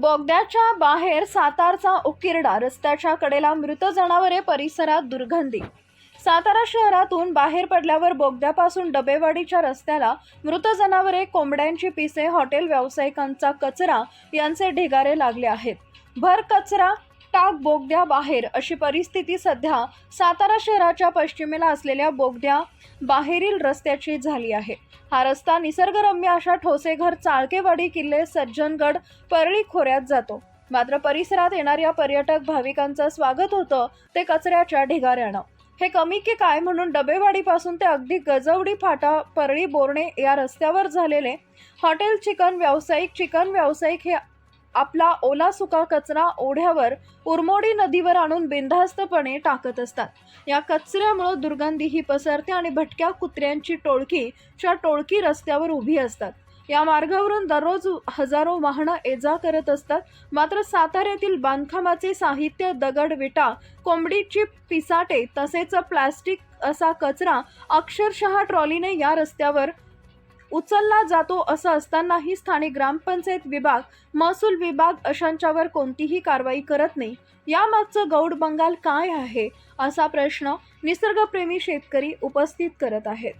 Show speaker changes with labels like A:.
A: बोगद्याच्या बाहेर सातारचा उकिरडा रस्त्याच्या कडेला मृत जनावरे परिसरात दुर्गंधी. सातारा शहरातून बाहेर पडल्यावर बोगद्यापासून डबेवाडीच्या रस्त्याला मृत जनावरे कोंबड्यांची पिसे हॉटेल व्यावसायिकांचा कचरा यांचे ढिगारे लागले आहेत. भर कचरा टाक बोगद्या बाहेर अशी परिस्थिती सध्या सातारा शहराच्या पश्चिमेला असलेल्या बोगद्या बाहेरील रस्त्याची झाली आहे. हा रस्ता निसर्गरम्य अशा ठोसेघर चाळकेवाडी किल्ले सज्जनगड परळी खोऱ्यात जातो. मात्र परिसरात येणाऱ्या पर्यटक भाविकांचं स्वागत होतं ते कचऱ्याच्या ढिगाऱ्यानं. हे कमी की काय म्हणून डबेवाडीपासून ते अगदी गजवडी फाटा परळी बोर्णे या रस्त्यावर झालेले हॉटेल चिकन व्यावसायिक चिकन व्यावसायिक हे आपला ओला सुका कचरा ओढ्यावर उरमोडी नदीवर आणून बिनधास्तपणे टाकत असतात. या कचऱ्यामुळं दुर्गंधीही पसरते आणि भटक्या कुत्र्यांची टोळकी च्या टोळकी रस्त्यावर उभी असतात. या मार्गावरून दररोज हजारो वाहनं ये जा करत असतात. मात्र साताऱ्यातील बांधकामाचे साहित्य दगड विटा कोंबडीची पिसाटे तसेच प्लॅस्टिक असा कचरा अक्षरशः ट्रॉलीने या रस्त्यावर उचलला जातो असं असतानाही स्थानिक ग्रामपंचायत विभाग महसूल विभाग अशांच्यावर कोणतीही कारवाई करत नाही. यामागचं गौड बंगाल काय आहे? असा प्रश्न निसर्गप्रेमी शेतकरी उपस्थित करत आहेत.